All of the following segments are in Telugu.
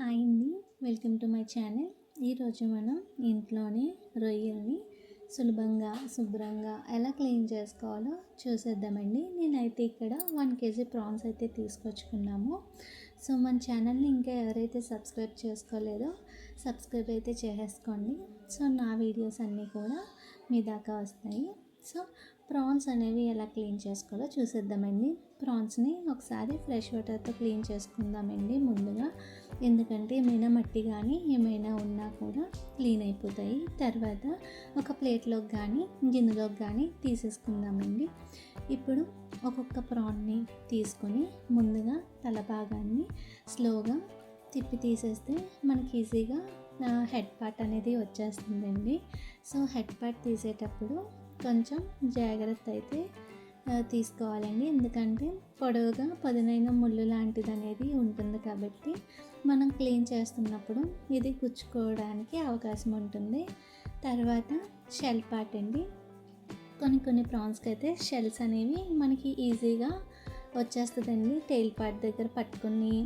హాయ్ అండి. Welcome to my channel. ఈరోజు మనం ఇంట్లోనే రొయ్యల్ని సులభంగా శుభ్రంగా ఎలా క్లీన్ చేసుకోవాలో చూసేద్దామండి. నేనైతే ఇక్కడ వన్ కేజీ ప్రాన్స్ అయితే తీసుకొచ్చుకున్నాము. సో మన ఛానల్ని ఇంకా ఎవరైతే సబ్స్క్రైబ్ చేసుకోలేదో సబ్స్క్రైబ్ అయితే చేసేసుకోండి. సో నా వీడియోస్ అన్నీ కూడా మీ దాకా వస్తాయి. సో ప్రాన్స్ అనేవి ఎలా క్లీన్ చేసుకోవాలో చూసేద్దామండి. ప్రాన్స్ని ఒకసారి ఫ్రెష్ వాటర్తో క్లీన్ చేసుకుందామండి ముందుగా. ఎందుకంటే ఏమైనా మట్టి కానీ ఏమైనా ఉన్నా కూడా క్లీన్ అయిపోతాయి. తర్వాత ఒక ప్లేట్లోకి కానీ గిన్నెలోకి కానీ తీసేసుకుందామండి. ఇప్పుడు ఒక్కొక్క ప్రాన్ని తీసుకొని ముందుగా తల భాగాన్ని స్లోగా తిప్పి తీసేస్తే మనకి ఈజీగా హెడ్ పార్ట్ అనేది వచ్చేస్తుందండి. సో హెడ్ పార్ట్ తీసేటప్పుడు కొంచెం జాగ్రత్త అయితే తీసుకోవాలండి. ఎందుకంటే పొడవుగా పదునైన ముళ్ళు లాంటిది అనేది ఉంటుంది కాబట్టి మనం క్లీన్ చేస్తున్నప్పుడు ఇది గుచ్చుకోవడానికి అవకాశం ఉంటుంది. తర్వాత షెల్ పార్ట్ అండి. కొన్ని కొన్ని ప్రాన్స్కి అయితే షెల్స్ అనేవి మనకి ఈజీగా వచ్చేస్తుందండి. టైల్ పార్ట్ దగ్గర పట్టుకుని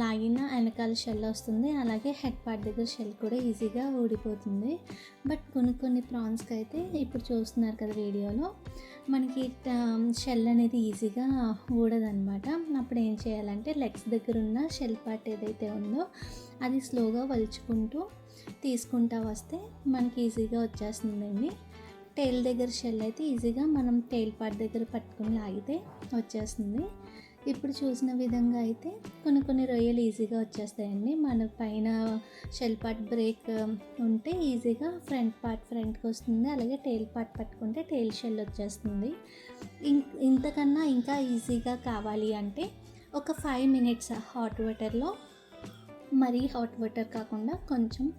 లాగిన వెనకాల షెల్ వస్తుంది. అలాగే హెడ్ పార్ట్ దగ్గర షెల్ కూడా ఈజీగా ఊడిపోతుంది. బట్ కొన్ని కొన్ని ప్రాన్స్కి అయితే ఇప్పుడు చూస్తున్నారు కదా వీడియోలో మనకి షెల్ అనేది ఈజీగా ఊడదనమాట అప్పుడు ఏం చేయాలంటే లెగ్స్ దగ్గర ఉన్న షెల్ పార్ట్ ఏదైతే ఉందో అది స్లోగా వలుచుకుంటూ తీసుకుంటా వస్తే మనకి ఈజీగా వచ్చేస్తుందండి. టైల్ దగ్గర షెల్ అయితే ఈజీగా మనం టైల్ పార్ట్ దగ్గర పట్టుకుని లాగితే వచ్చేస్తుంది. ఇప్పుడు చూసిన విధంగా అయితే కొన్ని కొన్ని రొయ్యలు ఈజీగా వచ్చేస్తాయండి. మన పైన షెల్ పార్ట్ బ్రేక్ ఉంటే ఈజీగా ఫ్రంట్ పార్ట్ ఫ్రంట్కి వస్తుంది. అలాగే టైల్ పార్ట్ పట్టుకుంటే టైల్ షెల్ వచ్చేస్తుంది. ఇంతకన్నా ఇంకా ఈజీగా కావాలి అంటే ఒక ఫైవ్ మినిట్స్ హాట్ వాటర్లో మరీ హాట్ వాటర్ కాకుండా కొంచెం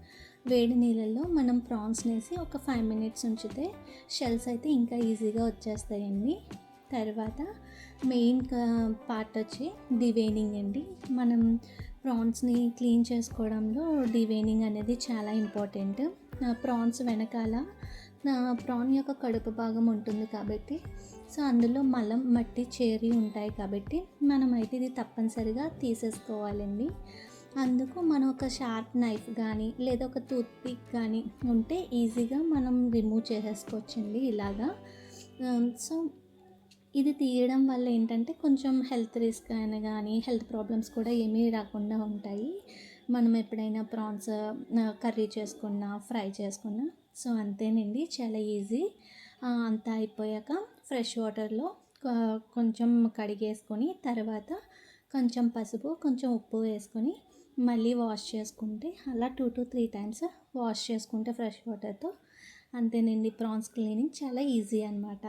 వేడి నీళ్ళల్లో మనం ప్రాన్స్ వేసి ఒక ఫైవ్ మినిట్స్ ఉంచితే షెల్స్ అయితే ఇంకా ఈజీగా వచ్చేస్తాయండి. తర్వాత మెయిన్ పార్ట్ వచ్చి డివైనింగ్ అండి. మనం ప్రాన్స్ని క్లీన్ చేసుకోవడంలో డివైనింగ్ అనేది చాలా ఇంపార్టెంట్. ప్రాన్స్ వెనకాల ప్రాన్ యొక్క కడుపు భాగం ఉంటుంది కాబట్టి సో అందులో మలం మట్టి చేరి ఉంటాయి కాబట్టి మనమైతే ఇది తప్పనిసరిగా తీసేసుకోవాలండి. అందుకు మనం ఒక షార్ప్ నైఫ్ కానీ లేదా ఒక టూత్ పిక్ కానీ ఉంటే ఈజీగా మనం రిమూవ్ చేసేసుకోవచ్చండి ఇలాగా. సో ఇది తీయడం వల్ల ఏంటంటే కొంచెం హెల్త్ రిస్క్ అయినా కానీ హెల్త్ ప్రాబ్లమ్స్ కూడా ఏమీ రాకుండా ఉంటాయి. మనం ఎప్పుడైనా ప్రాన్స్ కర్రీ చేసుకున్నా ఫ్రై చేసుకున్నా సో అంతేనండి చాలా ఈజీ. అంతా అయిపోయాక ఫ్రెష్ వాటర్లో కొంచెం కడిగేసుకొని తర్వాత కొంచెం పసుపు కొంచెం ఉప్పు వేసుకొని మళ్ళీ వాష్ చేసుకుంటే అలా two to three times wash చేసుకుంటే ఫ్రెష్ వాటర్తో అంతేనండి ప్రాన్స్ క్లీనింగ్ చాలా ఈజీ అనమాట